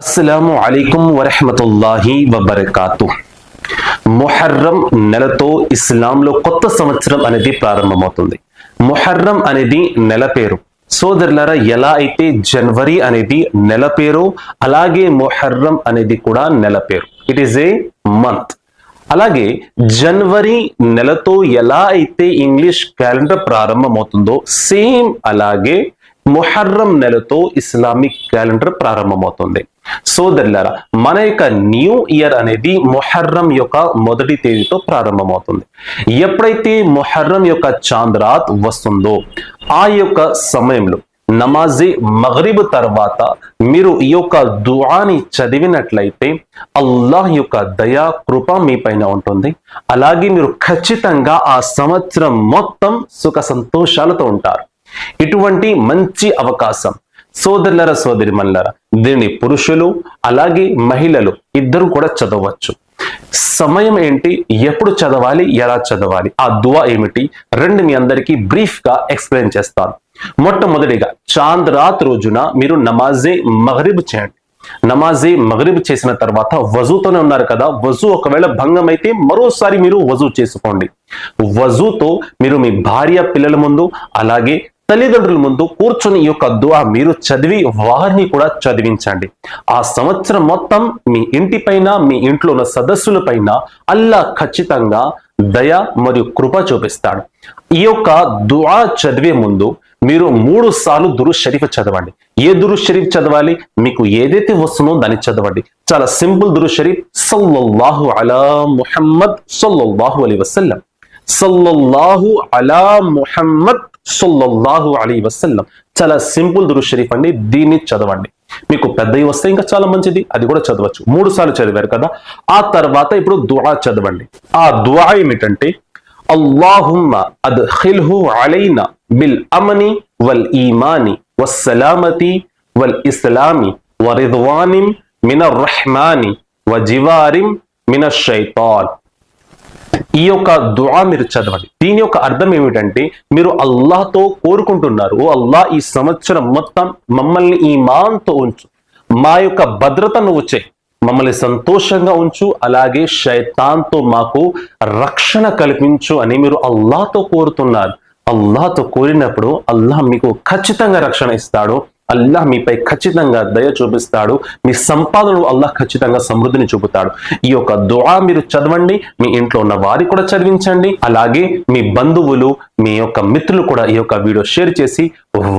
అస్సలాము అలైకుం వరహమతుల్లాహి వబర్కాతు. మొహర్రం నెలతో ఇస్లాంలో కొత్త సంవత్సరం అనేది ప్రారంభమవుతుంది. మొహర్రం అనేది నెల పేరు. సోదరులారా ఎలా అయితే జనవరి అనేది నెల పేరు అలాగే మొహర్రం అనేది కూడా నెల పేరు. ఇట్ ఈస్ ఏ మంత్ అలాగే జనవరి నెలతో ఎలా అయితే ఇంగ్లీష్ క్యాలెండర్ ప్రారంభమవుతుందో సేమ్ అలాగే మొహర్రం నెలతో ఇస్లామిక్ క్యాలెండర్ ప్రారంభమవుతుంది. సోదరులారా మన యొక్క న్యూ ఇయర్ అనేది మొహర్రం యొక్క మొదటి తేదీతో ప్రారంభమవుతుంది. ఎప్పుడైతే మొహర్రం యొక్క చాంద్రాత్ వస్తుందో ఆ యొక్క సమయంలో నమాజీ మగరిబ్ తర్వాత మీరు ఈ యొక్క దుఆని చదివినట్లయితే అల్లాహ్ యొక్క దయా కృప మీ పైన ఉంటుంది. అలాగే మీరు ఖచ్చితంగా ఆ సంవత్సరం మొత్తం సుఖ సంతోషాలతో ఉంటారు. ఇటువంటి మంచి అవకాశం సోదరులర సోదరి మల్లరా దీన్ని పురుషులు అలాగే మహిళలు ఇద్దరు కూడా చదవచ్చు. సమయం ఏంటి? ఎప్పుడు చదవాలి? ఎలా చదవాలి? ఆ దువా ఏమిటి? రెండు మీ అందరికీ బ్రీఫ్గా ఎక్స్ప్లెయిన్ చేస్తాను. మొట్టమొదటిగా చాంద్ రాత్ రోజున మీరు నమాజే మహరిబ్ చేయండి. నమాజే మగరిబ్ చేసిన తర్వాత వజూతోనే ఉన్నారు కదా వజూ ఒకవేళ భంగం అయితే మరోసారి మీరు వజూ చేసుకోండి. వజూతో మీరు మీ భార్య పిల్లల ముందు అలాగే తల్లిదండ్రుల ముందు కూర్చొని ఈ యొక్క దువా మీరు చదివి వారిని కూడా చదివించండి. ఆ సంవత్సరం మొత్తం మీ ఇంటి పైన మీ ఇంట్లో ఉన్న సదస్సుల పైన అల్లా ఖచ్చితంగా దయ మరియు కృప చూపిస్తాడు. ఈ యొక్క దువా చదివే ముందు మీరు మూడు సార్లు దురు షరీఫ్ చదవండి. ఏ దురు షరీఫ్ చదవాలి? మీకు ఏదైతే వస్తుందో దాన్ని చదవండి. చాలా సింపుల్ దురు షరీఫ్ సల్లల్లాహు అలా ముహమ్మద్ సల్లల్లాహు అలీ వసల్లం. సల్లల్లాహు అలా ముహమ్మద్ సల్లల్లాహు అలీ వసల్లం. చాలా సింపుల్ దురు షరీఫ్ అండి దీన్ని చదవండి. మీకు పెద్దవి వస్తే ఇంకా చాలా మంచిది అది కూడా చదవచ్చు. మూడు సార్లు చదివారు కదా ఆ తర్వాత ఇప్పుడు దువా చదవండి. ఆ దుఆ ఏమిటంటే అల్లాహుమ్మ అద్ఖిల్హు అలైనా బిల్ అమని వల్ ఈమాని వస్సలామతి వల్ ఇస్లామి వరిద్వానిం మిన రహ్మాని వజివారిం మిన షైతాన్. ఈ యొక్క దుఆ మీరు చదవండి. దీని యొక్క అర్థం ఏమిటంటే మీరు అల్లాహ్తో కోరుకుంటున్నారు ఓ అల్లాహ్ ఈ సంవత్సరం మొత్తం మమ్మల్ని ఈ మాన్తో ఉంచు. మా యొక్క భద్రత నువ్వు మమ్మల్ని సంతోషంగా ఉంచు. అలాగే శైతాన్తో మాకు రక్షణ కల్పించు అని మీరు అల్లాహ్తో కోరుతున్నారు. అల్లాహ్తో కోరినప్పుడు అల్లాహ్ మీకు ఖచ్చితంగా రక్షణ ఇస్తాడు. అల్లాహ్ మీపై ఖచ్చితంగా దయ చూపిస్తాడు. మీ సంపాదనలు అల్లాహ్ ఖచ్చితంగా సమృద్ధిని చూపుతాడు. ఈ యొక్క దుఆ మీరు చదవండి మీ ఇంట్లో ఉన్న వారి కూడా చదివించండి. అలాగే మీ బంధువులు మీ యొక్క మిత్రులు కూడా ఈ యొక్క వీడియో షేర్ చేసి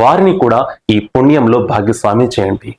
వారిని కూడా ఈ పుణ్యంలో భాగస్వామి చేయండి.